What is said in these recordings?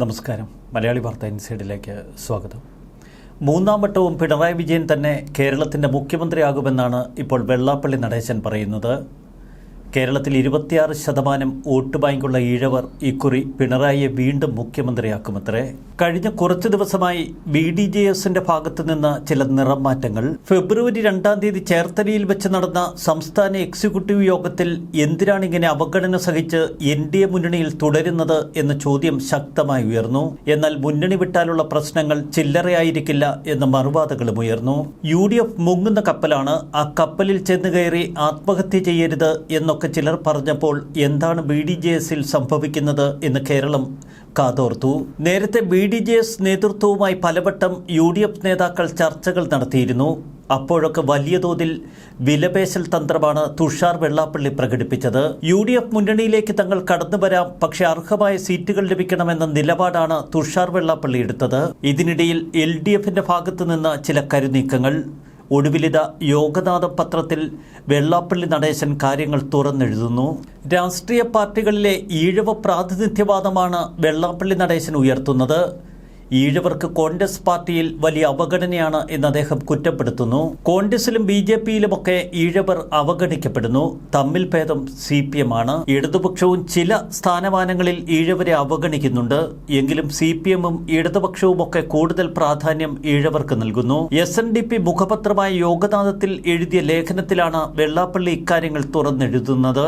നമസ്കാരം. മലയാളി വാർത്ത ഇൻസൈഡിലേക്ക് സ്വാഗതം. മൂന്നാം വട്ടവും പിണറായി വിജയൻ തന്നെ കേരളത്തിന്റെ മുഖ്യമന്ത്രിയാകുമെന്നാണ് ഇപ്പോൾ വെള്ളാപ്പള്ളി നടേശൻ പറയുന്നത്. കേരളത്തിൽ ഇരുപത്തിയാറ് ശതമാനം വോട്ട് ബാങ്കുള്ള ഈഴവർ ഇക്കുറി പിണറായിയെ വീണ്ടും മുഖ്യമന്ത്രിയാക്കുമത്രേ. കഴിഞ്ഞ കുറച്ചു ദിവസമായി ബി ഡി ജെ എസിന്റെ ഭാഗത്തു നിന്ന് ചില നിറം മാറ്റങ്ങൾ ഫെബ്രുവരി രണ്ടാം തീയതി ചേർത്തലയിൽ വെച്ച് നടന്ന സംസ്ഥാന എക്സിക്യൂട്ടീവ് യോഗത്തിൽ എന്തിനാണ് ഇങ്ങനെ അവഗണന സഹിച്ച് എൻ ഡി എ മുന്നണിയിൽ തുടരുന്നത് എന്ന ചോദ്യം ശക്തമായി ഉയർന്നു. എന്നാൽ മുന്നണി വിട്ടാലുള്ള പ്രശ്നങ്ങൾ ചില്ലറയായിരിക്കില്ല എന്ന മറുവാദങ്ങളും ഉയർന്നു. യു ഡി എഫ് മുങ്ങുന്ന കപ്പലാണ്. ആ കപ്പലിൽ ചെന്ന് കയറി ആത്മഹത്യ ചെയ്യരുത് എന്നൊക്കെ ചിലർ പറഞ്ഞപ്പോൾ എന്താണ് ബി ഡി ജെ എസിൽ സംഭവിക്കുന്നത് എന്ന് കേരളം കാതോർത്തു. നേരത്തെ ബി ഡി ജെ എസ് നേതൃത്വവുമായി പലവട്ടം യു ഡി എഫ് നേതാക്കൾ ചർച്ചകൾ നടത്തിയിരുന്നു. അപ്പോഴൊക്കെ വലിയ തോതിൽ വിലപേശൽ തന്ത്രമാണ് തുഷാർ വെള്ളാപ്പള്ളി പ്രകടിപ്പിച്ചത്. യു ഡി എഫ് മുന്നണിയിലേക്ക് തങ്ങൾ കടന്നു വരാം പക്ഷേ അർഹമായ സീറ്റുകൾ ലഭിക്കണമെന്ന നിലപാടാണ് തുഷാർ വെള്ളാപ്പള്ളി എടുത്തത്. ഇതിനിടയിൽ എൽ ഡി എഫിന്റെ ഭാഗത്തു നിന്ന് ചില കരുനീക്കങ്ങൾ. ഒടുവിലിത യോഗനാഥ പത്രത്തിൽ വെള്ളാപ്പള്ളി നടേശൻ കാര്യങ്ങൾ തുറന്നെഴുതുന്നു. രാഷ്ട്രീയ പാർട്ടികളിലെ ഈഴവ പ്രാതിനിധ്യവാദമാണ് വെള്ളാപ്പള്ളി നടേശൻ ഉയർത്തുന്നത്. ഈഴവർക്ക് കോൺഗ്രസ് പാർട്ടിയിൽ വലിയ അവഗണനയാണ് എന്ന് അദ്ദേഹം കുറ്റപ്പെടുത്തുന്നു. കോൺഗ്രസിലും ബി ജെ പിയിലുമൊക്കെ ഈഴവർ അവഗണിക്കപ്പെടുന്നു. തമ്മിൽ ഭേദം സി പി എം ആണ് ഇടതുപക്ഷവും ചില സ്ഥാനമാനങ്ങളിൽ ഈഴവരെ അവഗണിക്കുന്നുണ്ട്. എങ്കിലും സി പി എമ്മും ഇടതുപക്ഷവുമൊക്കെ കൂടുതൽ പ്രാധാന്യം ഈഴവർക്ക് നൽകുന്നു. എസ് എൻ ഡി പി മുഖപത്രമായ യോഗനാഥത്തിൽ എഴുതിയ ലേഖനത്തിലാണ് വെള്ളാപ്പള്ളി ഇക്കാര്യങ്ങൾ തുറന്നെഴുതുന്നത്.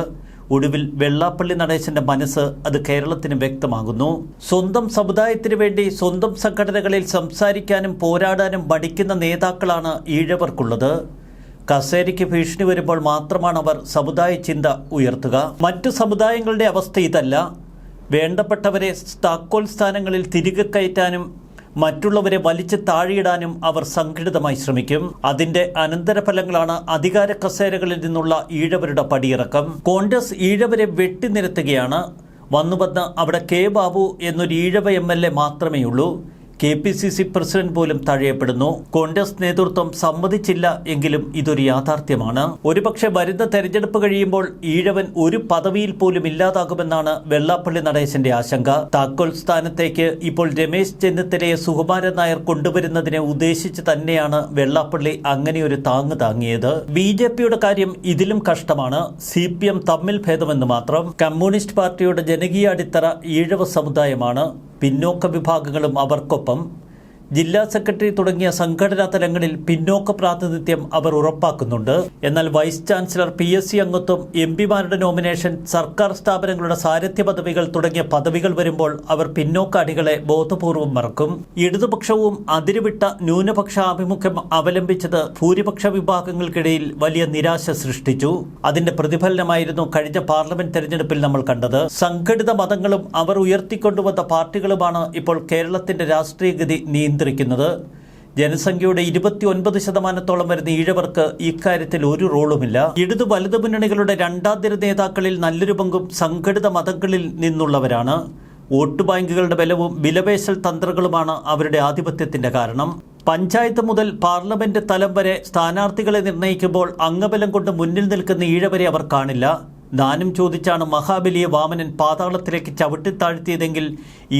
ഒടുവിൽ വെള്ളാപ്പള്ളി നടേശന്റെ മനസ്സ് അത് കേരളത്തിന് വ്യക്തമാകുന്നു. സ്വന്തം സമുദായത്തിനു വേണ്ടി സ്വന്തം സംഘടനകളിൽ സംസാരിക്കാനും പോരാടാനും മടിക്കുന്ന നേതാക്കളാണ് ഈഴവർക്കുള്ളത്. കസേരയ്ക്ക് ഭീഷണി വരുമ്പോൾ മാത്രമാണ് അവർ സമുദായ ചിന്ത ഉയർത്തുക. മറ്റു സമുദായങ്ങളുടെ അവസ്ഥ ഇതല്ല. വേണ്ടപ്പെട്ടവരെ താക്കോൽ സ്ഥാനങ്ങളിൽ തിരികെ കയറ്റാനും മറ്റുള്ളവരെ വലിച്ചു താഴെയിടാനും അവർ സംഘടിതമായി ശ്രമിക്കും. അതിന്റെ അനന്തരഫലങ്ങളാണ് അധികാര കസേരകളിൽ നിന്നുള്ള ഈഴവരുടെ പടിയിറക്കം. കോൺഗ്രസ് ഈഴവരെ വെട്ടിനിരത്തുകയാണ്. വന്നു വന്ന് അവിടെ കെ ബാബു എന്നൊരു ഈഴവ എം എൽ എ മാത്രമേയുള്ളൂ. K P C C president പോലും തഴയപ്പെടുന്നു. കോൺഗ്രസ് നേതൃത്വം സമ്മതിച്ചില്ല എങ്കിലും ഇതൊരു യാഥാർത്ഥ്യമാണ്. ഒരുപക്ഷെ വരുന്ന തെരഞ്ഞെടുപ്പ് കഴിയുമ്പോൾ ഈഴവൻ ഒരു പദവിയിൽ പോലും ഇല്ലാതാകുമെന്നാണ് വെള്ളാപ്പള്ളി നടേശന്റെ ആശങ്ക. താക്കോൽ സ്ഥാനത്തേക്ക് ഇപ്പോൾ രമേശ് ചെന്നിത്തലയെ സുകുമാരൻ നായർ കൊണ്ടുവരുന്നതിനെ ഉദ്ദേശിച്ച് തന്നെയാണ് വെള്ളാപ്പള്ളി അങ്ങനെയൊരു താങ്ങ് താങ്ങിയത്. ബി ജെ പിയുടെ കാര്യം ഇതിലും കഷ്ടമാണ്. സി പി എം തമ്മിൽ ഭേദമെന്ന് മാത്രം. കമ്മ്യൂണിസ്റ്റ് പാർട്ടിയുടെ ജനകീയ അടിത്തറ ഈഴവ സമുദായമാണ്. പിന്നോക്ക വിഭാഗങ്ങളും അവർക്കൊപ്പം ജില്ലാ സെക്രട്ടറി തുടങ്ങിയ സംഘടനാ തലങ്ങളിൽ പിന്നോക്ക പ്രാതിനിധ്യം അവർ ഉറപ്പാക്കുന്നുണ്ട്. എന്നാൽ vice chancellor P S C അംഗത്വം എം പിമാരുടെ നോമിനേഷൻ സർക്കാർ സ്ഥാപനങ്ങളുടെ സാരഥ്യ പദവികൾ തുടങ്ങിയ പദവികൾ വരുമ്പോൾ അവർ പിന്നോക്ക അടികളെ ബോധപൂർവം മറക്കും. ഇടതുപക്ഷവും അതിരുവിട്ട ന്യൂനപക്ഷ ആഭിമുഖ്യം അവലംബിച്ചത് ഭൂരിപക്ഷ വിഭാഗങ്ങൾക്കിടയിൽ വലിയ നിരാശ സൃഷ്ടിച്ചു. അതിന്റെ പ്രതിഫലനമായിരുന്നു കഴിഞ്ഞ പാർലമെന്റ് തെരഞ്ഞെടുപ്പിൽ നമ്മൾ കണ്ടത്. സംഘടിത മതങ്ങളും അവർ ഉയർത്തിക്കൊണ്ടുവന്ന പാർട്ടികളുമാണ് ഇപ്പോൾ കേരളത്തിന്റെ രാഷ്ട്രീയ ഗതി നിയന്ത്രിക്കുന്നത്. ജനസംഖ്യയുടെ ഇരുപത്തി ഒൻപത് ശതമാനത്തോളം വരുന്ന ഈഴവർക്ക് ഇക്കാര്യത്തിൽ ഒരു റോളുമില്ല. ഇടതു വലതു മുന്നണികളുടെ രണ്ടാംതിര നേതാക്കളിൽ നല്ലൊരു പങ്കും സംഘടിത മതങ്ങളിൽ നിന്നുള്ളവരാണ്. വോട്ട് ബാങ്കുകളുടെ ബലവും വിലപേശൽ തന്ത്രങ്ങളുമാണ് അവരുടെ ആധിപത്യത്തിന്റെ കാരണം. പഞ്ചായത്ത് മുതൽ പാർലമെന്റ് തലം വരെ സ്ഥാനാർത്ഥികളെ നിർണയിക്കുമ്പോൾ അംഗബലം കൊണ്ട് മുന്നിൽ നിൽക്കുന്ന ഈഴവരെ അവർ കാണില്ല. ദാനം ചോദിച്ചാണ് മഹാബലിയെ വാമനൻ പാതാളത്തിലേക്ക് ചവിട്ടിത്താഴ്ത്തിയതെങ്കിൽ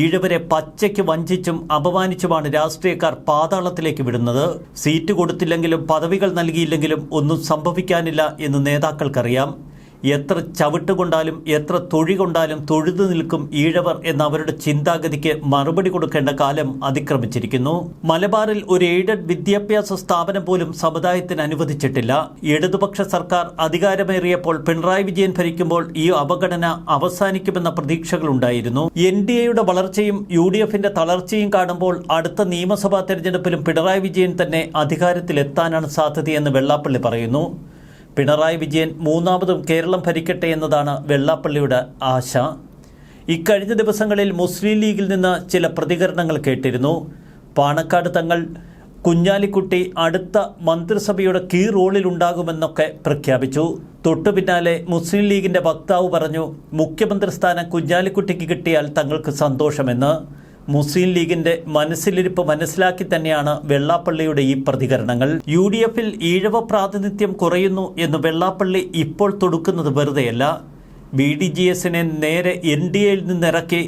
ഈഴവരെ പച്ചയ്ക്ക് വഞ്ചിച്ചും അപമാനിച്ചുമാണ് രാഷ്ട്രീയക്കാർ പാതാളത്തിലേക്ക് വിടുന്നത്. സീറ്റ് കൊടുത്തില്ലെങ്കിലും പദവികൾ നൽകിയില്ലെങ്കിലും ഒന്നും സംഭവിക്കാനില്ല എന്ന് നേതാക്കൾക്കറിയാം. എത്ര ചവിട്ട് കൊണ്ടാലും എത്ര തൊഴി കൊണ്ടാലും തൊഴുതു നിൽക്കും ഈഴവർ എന്ന അവരുടെ ചിന്താഗതിക്ക് മറുപടി കൊടുക്കേണ്ട കാലം അതിക്രമിച്ചിരിക്കുന്നു. മലബാറിൽ ഒരു എയ്ഡഡ് വിദ്യാഭ്യാസ സ്ഥാപനം പോലും സമുദായത്തിന് അനുവദിച്ചിട്ടില്ല. ഇടതുപക്ഷ സർക്കാർ അധികാരമേറിയപ്പോൾ പിണറായി വിജയൻ ഭരിക്കുമ്പോൾ ഈ അവഗണന അവസാനിക്കുമെന്ന പ്രതീക്ഷകളുണ്ടായിരുന്നു എൻ ഡി എയുടെ വളർച്ചയും യു ഡി എഫിന്റെ തളർച്ചയും കാണുമ്പോൾ അടുത്ത നിയമസഭാ തെരഞ്ഞെടുപ്പിലും പിണറായി വിജയൻ തന്നെ അധികാരത്തിലെത്താനാണ് സാധ്യതയെന്ന് വെള്ളാപ്പള്ളി പറയുന്നു. പിണറായി വിജയൻ മൂന്നാമതും കേരളം ഭരിക്കട്ടെ എന്നതാണ് വെള്ളാപ്പള്ളിയുടെ ആശ. ഇക്കഴിഞ്ഞ ദിവസങ്ങളിൽ മുസ്ലിം ലീഗിൽ നിന്ന് ചില പ്രതികരണങ്ങൾ കേട്ടിരുന്നു. പാണക്കാട് തങ്ങൾ കുഞ്ഞാലിക്കുട്ടി അടുത്ത മന്ത്രിസഭയുടെ കീ റോളിലുണ്ടാകുമെന്നൊക്കെ പ്രഖ്യാപിച്ചു. തൊട്ടു പിന്നാലെ മുസ്ലിം ലീഗിന്റെ വക്താവ് പറഞ്ഞു മുഖ്യമന്ത്രി സ്ഥാനം കുഞ്ഞാലിക്കുട്ടിക്ക് കിട്ടിയാൽ തങ്ങൾക്ക് സന്തോഷമെന്ന്. മുസ്ലിം ലീഗിന്റെ മനസ്സിലിരിപ്പ് മനസ്സിലാക്കി തന്നെയാണ് വെള്ളാപ്പള്ളിയുടെ ഈ പ്രതികരണങ്ങൾ. യു ഡി എഫിൽ ഈഴവ പ്രാതിനിധ്യം കുറയുന്നു എന്ന് വെള്ളാപ്പള്ളി ഇപ്പോൾ തൊടുക്കുന്നത് വെറുതെയല്ല. ബി ഡി ജി എസിനെ നേരെ എൻ ഡി എയിൽ നിന്നിറക്കി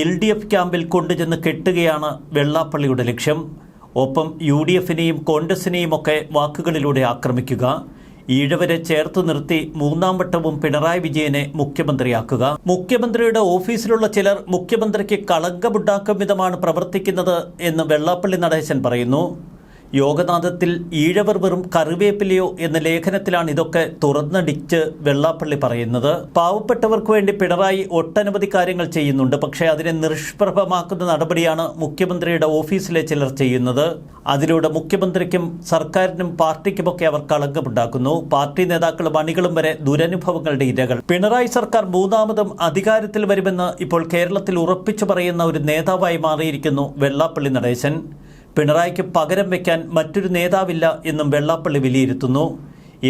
എൽ ഡി എഫ് ക്യാമ്പിൽ കൊണ്ടുചെന്ന് കെട്ടുകയാണ് വെള്ളാപ്പള്ളിയുടെ ലക്ഷ്യം. ഒപ്പം യു ഡി എഫിനെയും കോൺഗ്രസിനെയും ഒക്കെ വാക്കുകളിലൂടെ ആക്രമിക്കുക. ഈഴവരെ ചേർത്ത് നിർത്തി മൂന്നാം വട്ടവും പിണറായി വിജയനെ മുഖ്യമന്ത്രിയാക്കുക. മുഖ്യമന്ത്രിയുടെ ഓഫീസിലുള്ള ചിലർ മുഖ്യമന്ത്രിക്ക് കളങ്കമുണ്ടാക്കും വിധമാണ് പ്രവർത്തിക്കുന്നത് എന്ന് വെള്ളാപ്പള്ളി നടേശൻ പറയുന്നു. യോഗനാഥത്തിൽ ഈഴവർ വെറും കറിവേപ്പിലയോ എന്ന ലേഖനത്തിലാണ് ഇതൊക്കെ തുറന്നടിച്ച് വെള്ളാപ്പള്ളി പറയുന്നത്. പാവപ്പെട്ടവർക്ക് വേണ്ടി പിണറായി ഒട്ടനവധി കാര്യങ്ങൾ ചെയ്യുന്നുണ്ട്. പക്ഷേ അതിനെ നിഷ്പ്രഭമാക്കുന്ന നടപടിയാണ് മുഖ്യമന്ത്രിയുടെ ഓഫീസിലെ ചിലർ ചെയ്യുന്നത്. അതിലൂടെ മുഖ്യമന്ത്രിക്കും സർക്കാരിനും പാർട്ടിക്കുമൊക്കെ അവർ കളങ്കമുണ്ടാക്കുന്നു. പാർട്ടി നേതാക്കളും അണികളും വരെ ദുരനുഭവങ്ങളുടെ ഇരകൾ. പിണറായി സർക്കാർ മൂന്നാമതും അധികാരത്തിൽ വരുമെന്ന് ഇപ്പോൾ കേരളത്തിൽ ഉറപ്പിച്ചു പറയുന്ന ഒരു നേതാവായി മാറിയിരിക്കുന്നു വെള്ളാപ്പള്ളി നടേശൻ. പിണറായിക്ക് പകരം വയ്ക്കാൻ മറ്റൊരു നേതാവില്ല എന്നും വെള്ളാപ്പള്ളി വിലയിരുത്തുന്നു.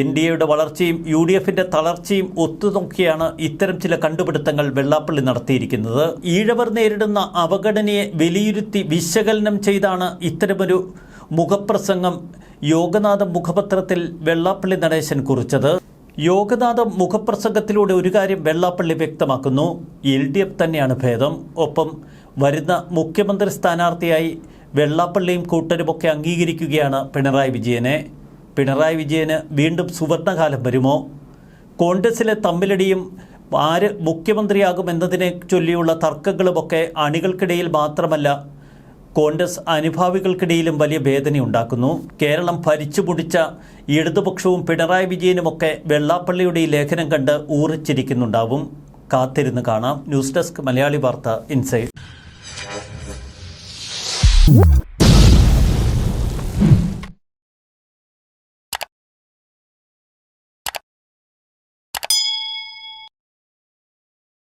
എൻ ഡി എയുടെ വളർച്ചയും യു ഡി എഫിന്റെ തളർച്ചയും ഒത്തുനോക്കിയാണ് ഇത്തരം ചില കണ്ടുപിടുത്തങ്ങൾ വെള്ളാപ്പള്ളി നടത്തിയിരിക്കുന്നത്. ഈഴവർ നേരിടുന്ന അവഗണനയെ വിലയിരുത്തി വിശകലനം ചെയ്താണ് ഇത്തരമൊരു മുഖപ്രസംഗം. യോഗനാഥം മുഖപത്രത്തിൽ വെള്ളാപ്പള്ളി നടേശൻ കുറിച്ചത്. യോഗനാഥം മുഖപ്രസംഗത്തിലൂടെ ഒരു കാര്യം വെള്ളാപ്പള്ളി വ്യക്തമാക്കുന്നു. എൽ ഡി എഫ് തന്നെയാണ് ഭേദം. ഒപ്പം വരുന്ന മുഖ്യമന്ത്രി സ്ഥാനാർത്ഥിയായി വെള്ളാപ്പള്ളിയും കൂട്ടരുമൊക്കെ അംഗീകരിക്കുകയാണ് പിണറായി വിജയനെ. പിണറായി വിജയന് വീണ്ടും സുവർണകാലം വരുമോ? കോൺഗ്രസിലെ തമ്മിലടിയും ആര് മുഖ്യമന്ത്രിയാകും എന്നതിനെ ചൊല്ലിയുള്ള തർക്കങ്ങളുമൊക്കെ അണികൾക്കിടയിൽ മാത്രമല്ല കോൺഗ്രസ് അനുഭാവികൾക്കിടയിലും വലിയ വേദനയുണ്ടാക്കുന്നു കേരളം ഭരിച്ചു മുടിച്ച ഇടതുപക്ഷവും പിണറായി വിജയനുമൊക്കെ വെള്ളാപ്പള്ളിയുടെ ഈ ലേഖനം കണ്ട് ഊറിച്ചിരിക്കുന്നുണ്ടാവും. കാത്തിരുന്ന് കാണാം. ന്യൂസ് ഡെസ്ക് മലയാളി വാർത്ത ഇൻസൈഡ്. Woo!